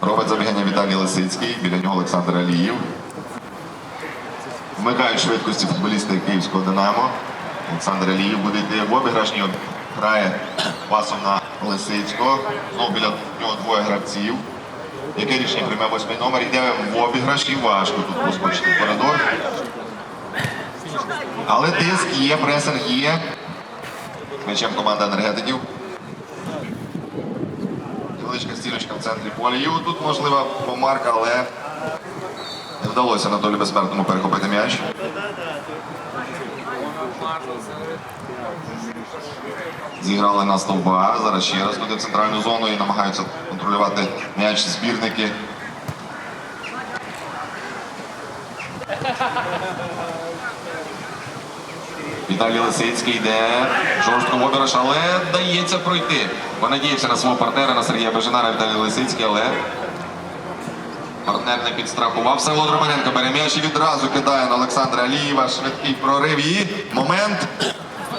Робить забігання Віталій Лисицький, біля нього Олександр Аліїв. Вмикають швидкості футболісти Київського Динамо. Олександр Аліїв буде йти в обіграш. Ні, Грає пасом на Лисицького. Знову біля нього двоє гравців. Яке рішення прийме восьмий номер? Йде в обіграш і важко тут проскочити в коридор. Але тиск є, пресинг є. З М'ячем команда енергетиків. Невеличка стіночка в центрі поля. І тут можлива помарка, але не вдалося Анатолію Безсмертному перехопити м'яч. Зіграли на стовба. Зараз ще раз туди в центральну зону і намагаються контролювати м'яч збірники. Віталій Лисицький йде жорстко в але дається пройти. Понадіявся на свого партнера, на Сергія Бежинара Віталій Лисицький, але партнер не підстрахував. Всеволод Романенко бере м'яч і відразу кидає на Олександра Алієва. Швидкий прорив і момент.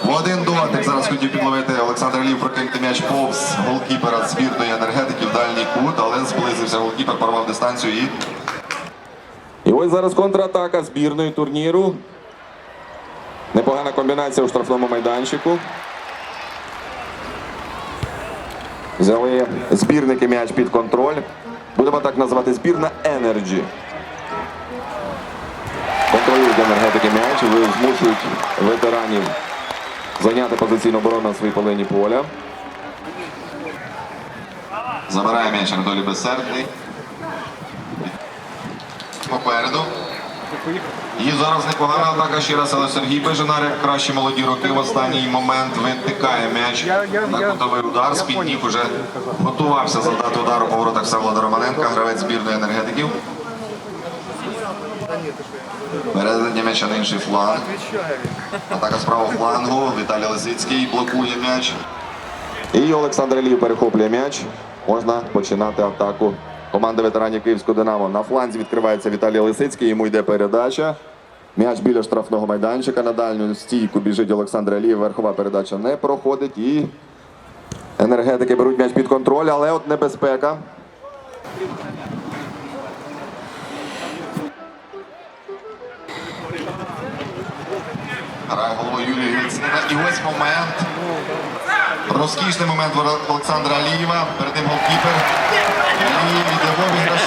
В один дотик зараз хотів підловити Олександр Алієв прокинути м'яч повз голкіпера збірної енергетики в дальній кут, але зблизився голкіпер, порвав дистанцію і І ось зараз контратака збірної турніру. Непогана комбінація у штрафному майданчику. Взяли збірники м'яч під контроль. Будемо так називати збірна Energy. Контролюють енергетики м'яч, ви- змушують ветеранів зайняти позиційну оборону на своїй половині поля. Забирає м'яч Анатолій Безсердний. Попереду. І зараз непогана атака ще раз, але Сергій Бежинар, як кращі молоді роки, в останній момент витикає м'яч на кутовий удар. З-під ніг уже готувався завдати удару по воротах Всеволода Романенка, гравець збірної енергетиків. Передання м'яча на інший фланг. Атака з правого флангу. Віталій Лисицький блокує м'яч. І Олександр Алієв перехоплює м'яч. Можна починати атаку команди ветеранів Київського Динамо. На фланзі відкривається Віталій Лисицький, йому йде передача. М'яч біля штрафного майданчика. На дальню стійку біжить Олександр Алієв. Верхова передача не проходить. І енергетики беруть м'яч під контроль, але от небезпека. Грає головою Юлія Грицнина. І ось момент. Розкішний момент Олександра Алієва. Перед ним голкіпер. Алієв іде в обіграш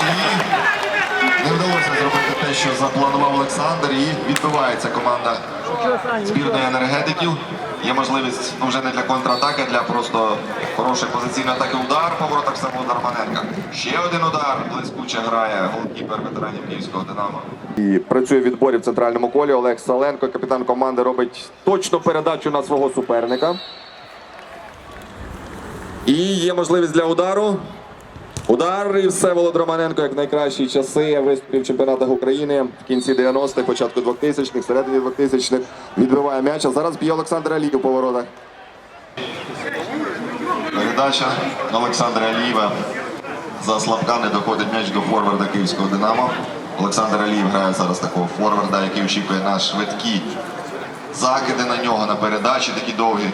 не вдалося зробити те, що запланував Олександр. І відбивається команда збірної енергетиків. Є можливість ну, вже не для контратаки, а для просто хорошої позиційної атаки. Удар по воротах Всеволода Романенка. Ще один удар. Блискуче грає голкіпер ветеранів Київського Динамо. І працює відборі в центральному колі. Олег Саленко, капітан команди, робить точну передачу на свого суперника. І є можливість для удару. Удар і Всеволод Романенко, як найкращі часи виступів в чемпіонатах України в кінці 90-х, початку 2000-х, середині 2000-х відбиває м'яч. А зараз б'є Олександр Алієв по воротах. Передача Олександра Алієва. За слабка не доходить м'яч до форварда Київського Динамо. Олександр Алієв грає зараз такого форварда, який очікує на швидкі закиди на нього на передачі, такі довгі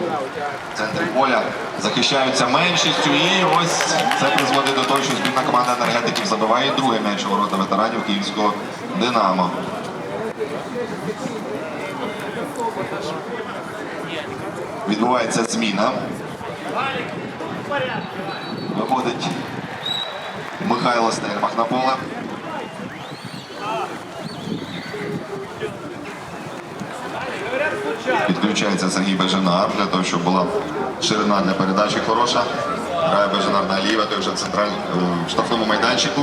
в центрі поля. Захищаються меншістю. І ось це призводить до того, що збірна команда енергетиків забиває м'яч у ворота ветеранів Київського Динамо. Відбувається зміна. Виходить Михайло Стельмах на поле. Підключається Сергій Бежинар для того, щоб була ширина для передачі хороша. Грає Бежинар на ліве, той вже в центральному в штрафному майданчику.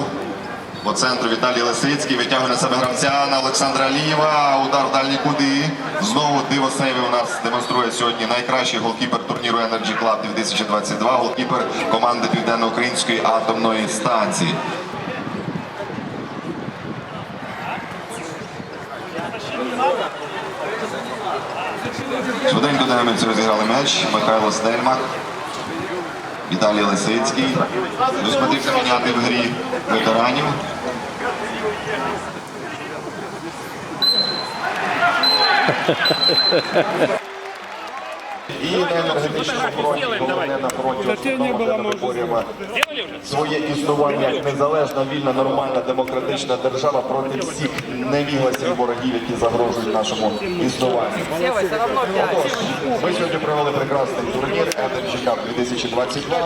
По центру Віталій Лисицький витягує на себе гравця на Олександра Алієва. Удар в дальні куди. Знову диво сейви у нас демонструє сьогодні найкращий голкіпер турніру Energy Club 2022, голкіпер команди Південно-Української атомної станції. Швиденько динамівці розіграли м'яч. Михайло Стельмах. Віталій Лисицький. Потрібно міняти в грі ветеранів. І на енергетичному фронті, коли не на фронті, виборюємо своє існування як незалежна, вільна, нормальна, демократична держава проти всіх невігласів ворогів, які загрожують нашому існуванню. Отож, ми сьогодні провели прекрасний турнір Cup 2022.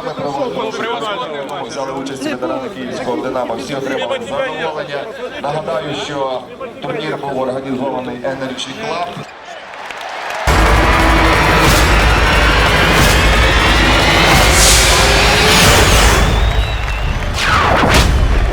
Ми провели взяли участь ветерани київського Динамо. Всі отримали задоволення. Нагадаю, що турнір був організований Energy Club.